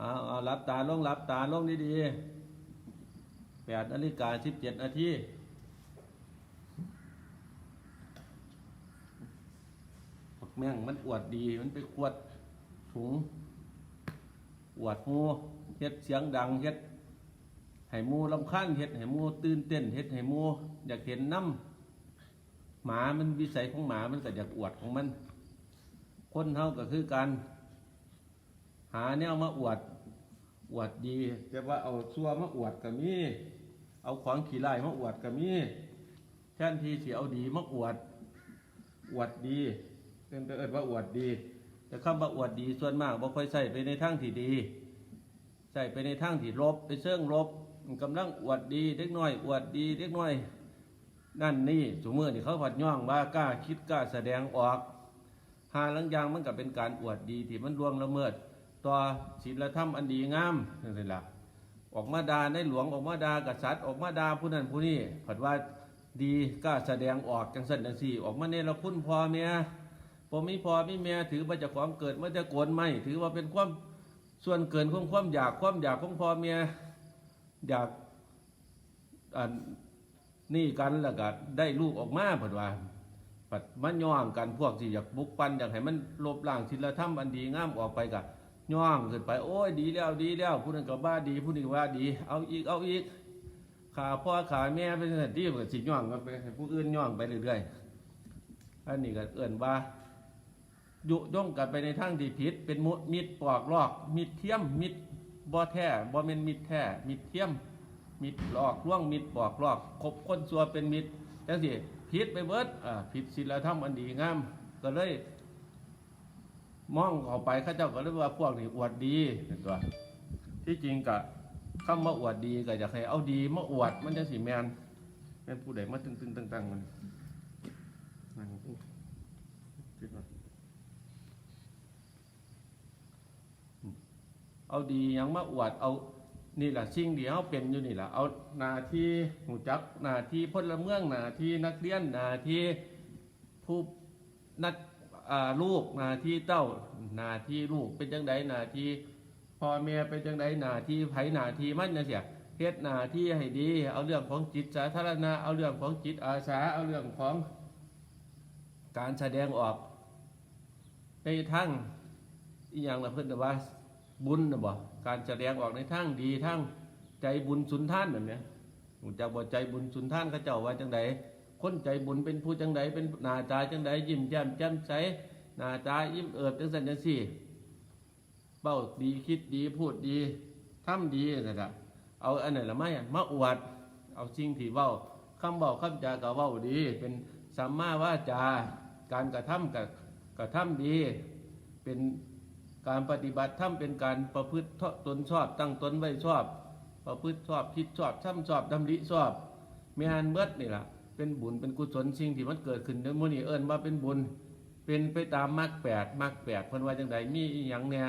เอาเอารับตาลงรับตาลงดีๆแปดนาฬิกาสิบเจ็ดนาทีบักแม่งมันอวดดีมันไปขวดถุงอวดหมูเฮ็ดเสียงดังเฮ็ดให้มูลำคาญเฮ็ดให้มูตื่นเต้นเฮ็ดให้มูอยากเห็นน้ำหมามันวิสัยของหมามันก็อยากอวดของมัน คนเฮาก็คือการาแนวมาอวด อวดดีแต่ว่าเอาซัวมาอวดก็มี เอาของขี้ไล่มาอวดก็มี แทนที่สิเอาดีมาอวด อวดดีเป็นไปเอิดว่าอวดดี แต่คำว่าอวดดีส่วนมากบ่ค่อยใส่ไปในทางที่ดี ใส่ไปในทางที่ลบไปเชิงลบกำลังอวดดีเล็กน้อยอวดดีเล็กน้อยนั่นนี่สมมตินี่เขาผัดย่องว่ากล้าคิดกล้าแสดงออกหาลังยางมันก็เป็นการอวดดีที่มันล่วงละเมิด ต่อศีลธรรมอันดีงามนั่นสิละออกมาดาในหลวงออกมาดากษัตริย์ออกมาดาผู้นั้นผู้นี้ผัดว่าดีกล้าแสดงออกจังสันจังสี่ ออกมาในละคุณพ่อเมียพอมีพ่อมีเมียถือว่าจะความเกิดมาจะโกนไม่ถือว่าเป็นความส่วนเกินของความอยากความอยากของพ่อเมียอยากอันนี่กันแล้วก็ได้ลูกออกมาผัดว่าปัดมันย่องกันพวกที่อยากบุกปันอยากให้มันลบล้างศีลธรรมอันดีงามออกไปกะ ย่องขึ้นไป โอ้ยดีแล้วดีแล้วผู้นั้นก็บ้าดีผู้นี้ก็ว่าดี เอาอีกเอาอีกขาพ่อขาแม่เป็นสันที่ก็สิย่องกันไปผู้อื่นย่องไปเรื่อยๆอันนี้ก็เอื่นว่ายุย่องกันไปในทางที่ผิด เป็นมุมิดปอกลอกมิดเทียมมิดบ่แท้บ่เป็นมิดแท้มิดเทียมมิดหลอกล่วงมิดปอกลอกคบคนซัวเป็นมิดจังสิผิดไปเบิดอ่าผิดศีลธรรมอันดีงาม ก็เลย มองเข้าไปข้าเจ้าก็เลยกว่าพวกนี้อวดดีเห็นตัว ที่จริงกะคำว่าอวดดีก็อยากให้เอาดีมาอวด มันจะสิแมนแม่นผู้ใดมาตึงตึงตังตังมันนั่งอู้คิดว่าเอาดียังมาอวดเอานี่แหละสิ่งเดียวเป็นอยู่นี่แหละเอาหนาที่หูจักหนาที่พลเมืองหนาที่นักเรียนหนาที่ผู้นัก ลูกนาที่เต้านาที่ลูกเป็นจังไดนาที่พ่อแม่เป็นจังไดนาที่ไผนาที่มันจะเสียเฮ็ดนาที่ให้ดี เอาเรื่องของจิตสาธารณะเอาเรื่องของจิตอาสาเอาเรื่องของการแสดงออกในทางอีอย่างละเพิ่นว่าบุญนะบ่การแสดงออกในทางดีทางใจบุญสุนท่านแบบเนี้ยผมจะบอกใจบุญสุนท่านเขาเจ้าว่าจังใด คนใจบุญเป็นผู้จังใดเป็นหน้าตาจังใดยิ้มแย้มแจ่มใสหน้าตายิ้มเอิบจังสันจังสี่เบ้าดีคิดดีพูดดีทำดีนั่นแหละเอาอันไหนละไม่อะมาอวด เอาสิ่งที่เว้าคำเว้าคำจาก็เว้าดี เป็นสัมมาว่าจาการกระทำกับกระทำดี เป็นการปฏิบัติธรรมเป็นการประพฤติตนชอบ ตั้งตนไว้ชอบ ประพฤติชอบคิดชอบทำชอบดำริชอบมีอันเบิดนี่แหละ เป็นบุญเป็นกุศลสิ่งที่มันเกิดขึ้นในมื้อนี้เอิ้นว่าเป็นบุญ เป็นไปตามมรรคแปดมรรคแปดเพิ่นว่าจังไดมีอีหยังแหน่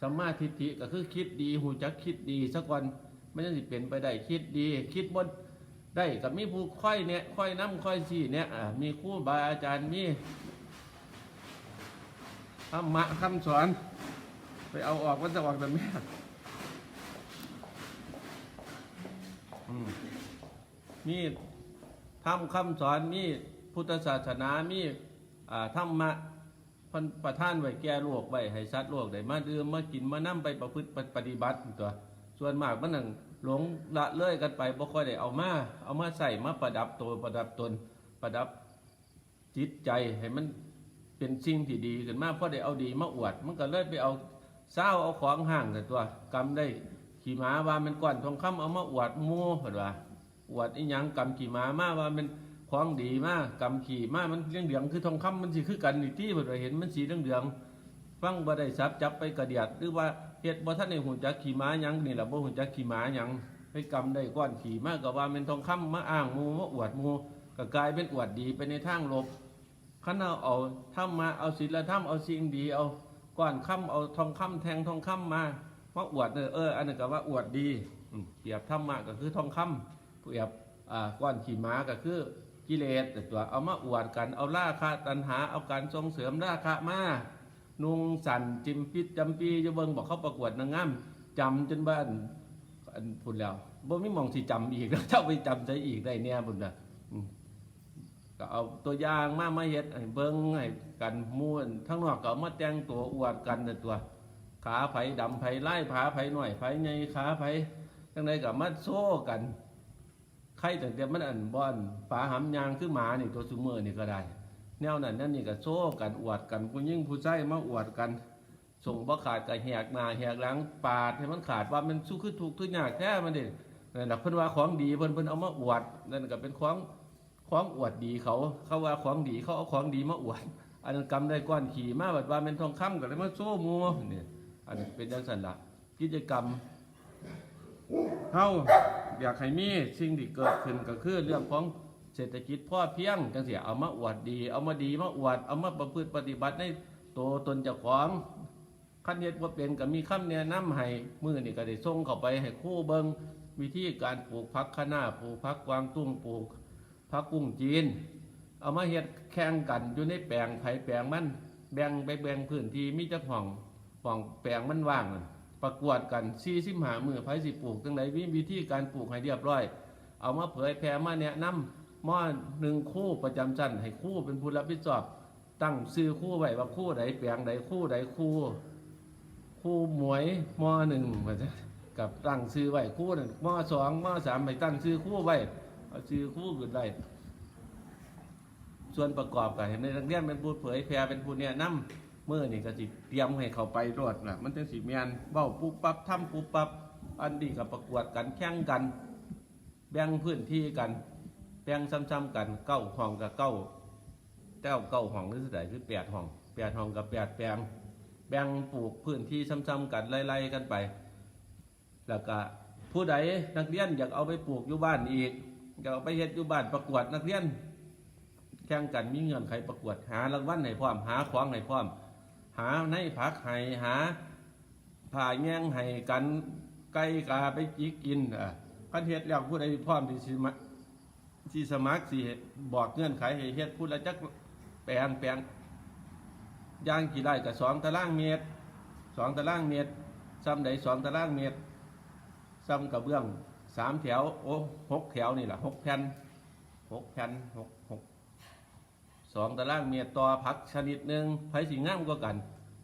สัมมาทิฏฐิก็คือคิดดีหูจักคิดดีสักวันไม่ใช่สิเป็นไปได้คิดดี คิดบนได้กับมีผู้ค่อยเนี่ยค่อยน้ำค่อยสี่เนี่ยอ่ามีครูบาอาจารย์มีธรรมะคำสอน ไปเอาออกมันจะออกแต่แม่มี ทำคำสอนมีพุทธศาสนามีธรรมะพันประท่านไว้แก่โลกไว้ให้สัตว์โลกได้มาดื่มมากินมานั่ไปประพฤติปฏิบัติตัว ส่วนมากมันนั่งหลงละเลื่อยกันไปบ่ค่อยได้เอามาเอามาใส่มาประดับตัวประดับตนประดับจิตใจให้มันเป็นสิ่งที่ดีขึ้นมาเพราะได้เอาดีมาอวด มันก็เลยไปเอาเศร้าเอาของห่างแต่ตัวกำได้ขี่ม้าว่ามันก้อนทองคำเอามาอวดหมูเห็นว่า อวดอีหยังกำขี่ม้ามาว่ามันของดีมากกำขี่มามันเรื่องเหลืองคือทองคำมันสิคือกันนี่ที่เพิ่นว่าเห็นมันสีเหลืองเหลืองฟังบ่ได้ซับจับไปกระเดียดหรือว่าเฮ็ดบ่ทันได้หูจักขี่ม้าหยังนี่ล่ะบ่หูจักขี่ม้าหยังไปกำได้ก้อนขี่มาก็ว่ามันทองคำมาอ้างมูมาอวดมูก็กลายเป็นอวดดีไปในทางลบขันเอาเอาทำมาเอาศีลธรรมเอาสิ่งดีเอาก้อนคำเอาทองคำแทงทองคำมามาอวดเออเอออันนั้นก็ว่าอวดดีเปรียบธรรมะก็คือทองคำ เปรียบก้อนขี่ม้าก็คือกิเลสแต่ตัวเอามาอวดกันเอาราคะตัณหาเอาการส่งเสริมราคะมานุ่งสันจิมปิดจำปีจะเบิงบอกเขาประกวดนางงามจำจนบ้านอันพูดแล้วบ่มีมองสิจำอีกแล้วเจ้าไปจำใจอีกได้เนี่ยพุ่นนะก็เอาตัวอย่างมามาเฮ็ดให้เบิ่งให้กันม่วนทั้งนอกก็มาแต่งตัวอวดกันน่ตัว ขาไผ่ดำไผ่ไล่ผาไผ่หน่อยไผใหญ่ขาไผจังไดก็มาโซ่กัน ใครแต่เดียวมันอันบอนปลาหำยางคือหมานี่ตัวซูเมอร์นี่ก็ได้ แนวนั้นนั่นนี่ก็โซ่กันอวดกันผู้ยิ่งผู้ใช้มาอวดกัน ส่งบ่ขาดก็แหกหนาแหกหลังปาดให้มันขาดว่ามันสู้คือถูกทุกอย่างแท้มันเด้นั่นน่ะเพิ่นว่าของดีเพิ่นเพิ่นเอามาอวดนั่นก็เป็นของของอวดดีเขาเขาว่าของดีเขาเอาของดีมาอวดอันนั้นกำได้ก้อนขี่มาบัดว่าเป็นทองคำก็เลยมาโซ่หมูนี่อันเป็นจังซั่นล่ะกิจกรรมเฮา อยากให้มีสิ่งที่เกิดขึ้นก็คือเรื่องของเศรษฐกิจพ่อเพียงจังเสียเอามาอวดดี เอามาดีมาอวด เอามาประพฤติปฏิบัติในตัวตนเจ้าของขั้นเฮ็ดว่าเป็นก็มีคำแนะนำให้มือนี่ก็ได้ส่งเข้าไปให้คู่เบิงวิธีการปลูกพักคะน้าปลูกพักกวางตุ้งปลูกพักกุ้งจีน เอามาเฮ็ดแข่งกันอยู่ในแปลงไผ่แปลงมันแบ่งไปแบ่งพื้นที่มีจักห้องห้องแปลงมันว่างนั่น ประกวดกัน4ีสิหามือไผสิปลูกจังไดวิวิธีการปลูกให้เรียบร้อย เอามาเผยแพร่มาแนะนำหม้อหนึ่งคู่ประจำชั้นให้คู่เป็นผู้รับผิดชอบ ตั้งซื้อคู่ไว้ว่าคู่ใดแปลงใดคู่ใดคู่ คู่หมวยม้อหนึ่งกับตั้งซื้อไว้คู่หนึ่งม้อสองม้อสามไปตั้งซื้อคู่ไว้เอาซื้อคู่ขึ้นไว้ส่วนประกอบกันเห็นในนักเรียนเป็นผู้เผยแพร่เป็นผู้แนะนำ เมื่อนี่ก็สิเตรียมให้เขาไปรอดนะมันจะสิเมียนเบ้าปุ๊บปั๊บทำปุ๊บปั๊บอันดีกับประกวดกันแข่งกัน แบ่งพื้นที่กัน แบ่งซ้ำๆกันเก้าห้องกับเก้าเก้าเก้าห้องหรือสิไหนคือแปดห้องแปดห้องกับแปดแปลงแบ่งปลูกพื้นที่ซ้ำๆกันไล่ๆกันไป แล้วก็ผู้ใดนักเรียนอยากเอาไปปลูกอยู่บ้านอีกอยากเอาไปเฮ็ดอยู่บ้านประกวดนักเรียนแข่งกันมีเงื่อนไขประกวดหารางวัลให้พร้อมหาของให้พร้อม หาในผักให้หาผ่าแง่งให้กันไก่กาไปจิกกินอะคันเฮ็ดแล้วผู้ใดพร้อมที่สิมาที่สมัครสิบอกเงื่อนไขให้เฮ็ดผู้ละจักแปลงแปลงย่างกี่ไร่กับสองตารางเมตรสองตารางเมตรซ้ำใดสองตารางเมตรซ้ำกับเบื้องสามแถวโอ้หกแถวนี่แหละหกแผ่นหกแผ่นหก สองตารางเมตรต่อผักชนิดหนึ่งไผ่สิงามกว่ากัน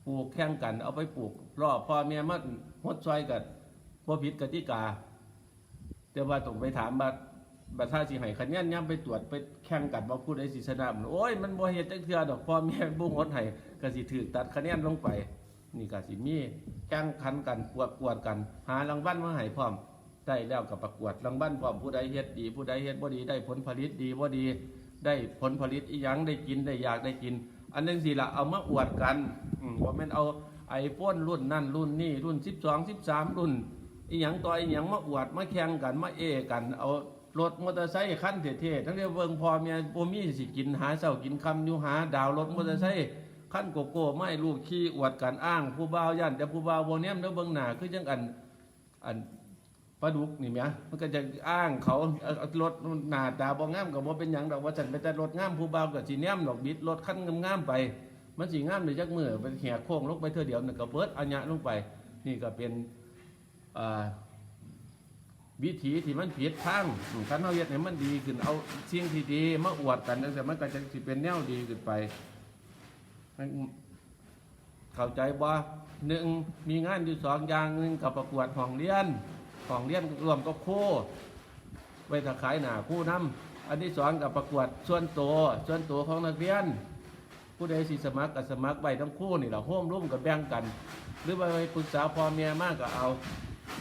ปลูกแข่งกัน เอาไปปลูกรอบพ่อแม่มัดหดซอยกันบ่ผิดกติกา แต่ว่าต้องไปถามบัดบัดท่าสิให้คะแนนย่ำไปตรวจไปแข่งกันว่าผู้ใดสิชนะมันโอ้ยมันบ่เฮ็ดจักเทื่อดอกพ่อแม่บ่หดให้ก็สิถูกตัดคะแนนลงไป นี่ก็สิมีแข่งขันกันปวดกวดกัน หารางวัลมาให้พร้อมได้แล้วก็ประกวดรางวัลพร้อมผู้ใดเฮ็ดดี ผู้ใดเฮ็ดบ่ดีได้ผลผลิตดีบ่ดี ได้ผลผลิตอีหยังได้กินได้อยากได้กิน อันนึงสิละเอามาอวดกันว่าแม่นเอาไอโฟนรุ่นนั่นรุ่นนี่รุ่น 12 13 รุ่นอีหยังต่ออีหยังมาอวดมาแข่งกันมาเอกันเอารถมอเตอร์ไซค์คันเท่ๆทั้งเรียกเบิงพอเมียบ่มีสิกินหาเช้ากินคำอยู่หาดาวรถมอเตอร์ไซค์คันโกโก้ไม่ลูกขี่อวดกันอ้าง ผู้บ่าวย่านแต่ผู้บ่าวบ่แนมแล้วเบิงหนาคือจังอันอัน ปลาดุกนี่แหมมันก็จะอ้างเขาเอาเอารถหน้าตาบ่งามก็บ่เป็นหยังดอกว่าฉันไปแต่รถงามผู้บ่าวก็สิแนมดอกบิดรถคันงามๆไป มันสิงามได้จักมือไปแหกโค้งลงไปเทื่อเดียวนั่นก็เบิดอัญญะลงไป นี่ก็เป็นอ่าวิถีที่มันผิดทางคันเฮาเฮ็ดให้มันดีขึ้นเอาสิ่งที่ดีมาอวดกันจังซี่มันก็จะสิเป็นแนวดีขึ้นไป เข้าใจบ่หนึ่งมีงานอยู่สองอย่างหนึ่งกับประกวดห้องเรียน ห้องเรียนรวมกับครูไว้ถ้าขายหนาคู่น้ำอันที่สองกับประกวดส่วนตัวส่วนตัวของนักเรียน ผู้ใดสิสมัครกับสมัครไว้ทั้งคู่นี่แหละร่วมร่วมกับแบ่งกัน หรือไปปรึกษาพ่อเมียมากก็เอา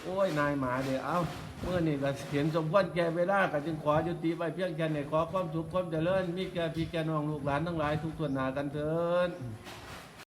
โอ้ยนายหมาเดี๋ยวเอาเมื่อนี่ก็เห็นสมควรแก่เวลาก็จึงขอยุติไว้เพียงแค่นี้ขอความสุขความเจริญมีแก่พี่แก่น้องลูกหลานทั้งหลายทุกส่วนหนากันเถิด